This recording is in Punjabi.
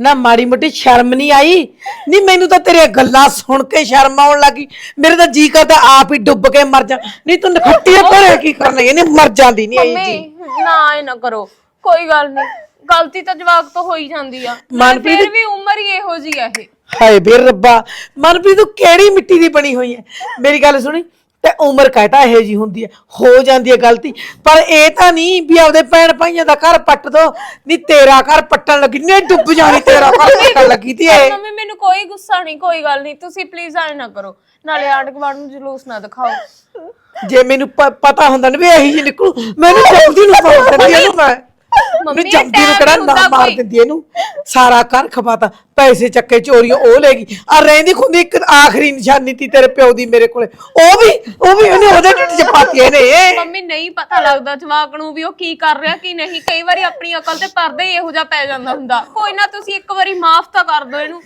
ਨਾ ਮਾੜੀ ਮੋਟੀ ਸ਼ਰਮ ਨਹੀਂ ਆਈ? ਨਹੀਂ ਮੈਨੂੰ ਤਾਂ ਤੇਰੀਆਂ ਗੱਲਾਂ ਸੁਣ ਕੇ ਸ਼ਰਮ ਆਉਣ ਲੱਗੀ ਮੇਰੇ ਤਾਂ ਜੀ ਕਰਦਾ ਆਪ ਹੀ ਡੁੱਬ ਕੇ ਮਰ ਜਾ। ਨਹੀਂ ਤੂੰ ਨਖੱਟੀ ਭਰੇ ਕੀ ਕਰਨ ਲੱਗੀ ਨਹੀਂ ਮਰ ਜਾਂਦੀ ਨਹੀਂ ਇਹ ਜੀ। ਮੰਮੀ ਨਾ ਇਹ ਨਾ ਕਰੋ। ਕੋਈ ਗੱਲ ਨਹੀਂ ਗਲਤੀ ਤਾਂ ਜਵਾਕ ਤੋਂ ਹੋ ਹੀ ਜਾਂਦੀ ਆ। ਮਨਪ੍ਰੀਤ- ਫਿਰ ਵੀ ਉਮਰ ਹੀ ਇਹੋ ਜੀ ਆ ਇਹ। ਹਾਏ ਬੇ ਰੱਬਾ। ਮਨਪ੍ਰੀਤ ਤੂੰ ਕਿਹੜੀ ਮਿੱਟੀ ਦੀ ਬਣੀ ਹੋਈ ਹੈ ਮੇਰੀ ਗੱਲ ਸੁਣੀ। ਤੇ ਉਮਰ ਕਹਿਤਾ ਇਹੋ ਜੀ ਹੁੰਦੀ ਹੈ? ਹੋ ਜਾਂਦੀ ਹੈ ਗਲਤੀ। ਪਰ ਇਹ ਤਾਂ ਨਹੀਂ ਵੀ ਆਪਦੇ ਭੈਣ ਭਾਈਆਂ ਦਾ ਘਰ ਪੱਟ ਦੋ। ਨਹੀਂ ਤੇਰਾ ਘਰ ਪੱਟਣ ਲੱਗੀ। ਨਹੀਂ ਡੁੱਬ ਜਾਣੀ ਤੇਰਾ ਘਰ ਪੱਟਣ ਲੱਗੀ ਤੀ ਇਹ। ਮੰਮੀ ਮੈਨੂੰ ਕੋਈ ਗੁੱਸਾ ਨਹੀਂ ਕੋਈ ਗੱਲ ਨਹੀਂ। ਤੁਸੀਂ ਪਲੀਜ਼ ਆਏ ਨਾ ਕਰੋ। ਨਾਲੇ ਆਂਢ ਗੁਆਂਢ ਨੂੰ ਜਲੂਸ ਨਾ ਦਿਖਾਓ। ਜੇ ਮੈਨੂੰ ਪ- ਪਤਾ ਹੁੰਦਾ ਨਾ ਵੀ ਇਹੀ ਜੀ ਨਿਕਲੂ ਮੈਨੂੰ ਜਲਦੀ ਨੂੰ ਮਾਰ ਦਿੰਦੀ ਇਹਨੂੰ ਮੈਂ। ਮੰਮੀ, ਮੈਂ ਜਲਦੀ ਨੂੰ ਕਿਹੜਾ ਨੀ ਮਾਰ। ਦਿੰਦੀ ਇਹਨੂੰ। ਸਾਰਾ ਘਰ ਖਪਾਤਾ ਪੈਸੇ ਚੱਕੇ ਚੋਰੀਆਂ ਉਹ ਲੈ ਗਈ। ਆ ਰਹਿੰਦੀ ਖੁੰਦੀ ਇੱਕ ਆਖਰੀ ਨਿਸ਼ਾਨੀ ਤੀ ਤੇਰੇ ਪਿਓ ਦੀ ਮੇਰੇ ਕੋਲੇ। ਉਹ ਵੀ ਉਹ ਵੀ ਉਹਨੇ ਉਹਦੇ ਢਿੱਡ ਚ ਪਾਤੀ ਇਹਨੇ। ਮੰਮੀ ਨਹੀਂ ਪਤਾ ਲੱਗਦਾ ਜਵਾਕ ਨੂੰ ਵੀ ਉਹ ਕੀ ਕਰ ਰਿਹਾ ਕੀ ਨਹੀਂ। ਕਈ ਵਾਰੀ ਆਪਣੀ ਅਕਲ ਤੇ ਪਰਦਾ ਹੀ ਇਹੋ ਜਿਹਾ ਪੈ ਜਾਂਦਾ ਹੁੰਦਾ। ਕੋਈ ਨਾ ਤੁਸੀਂ ਇੱਕ ਵਾਰੀ ਮਾਫ ਤਾਂ ਕਰ ਦਿਓ ਇਹਨੂੰ।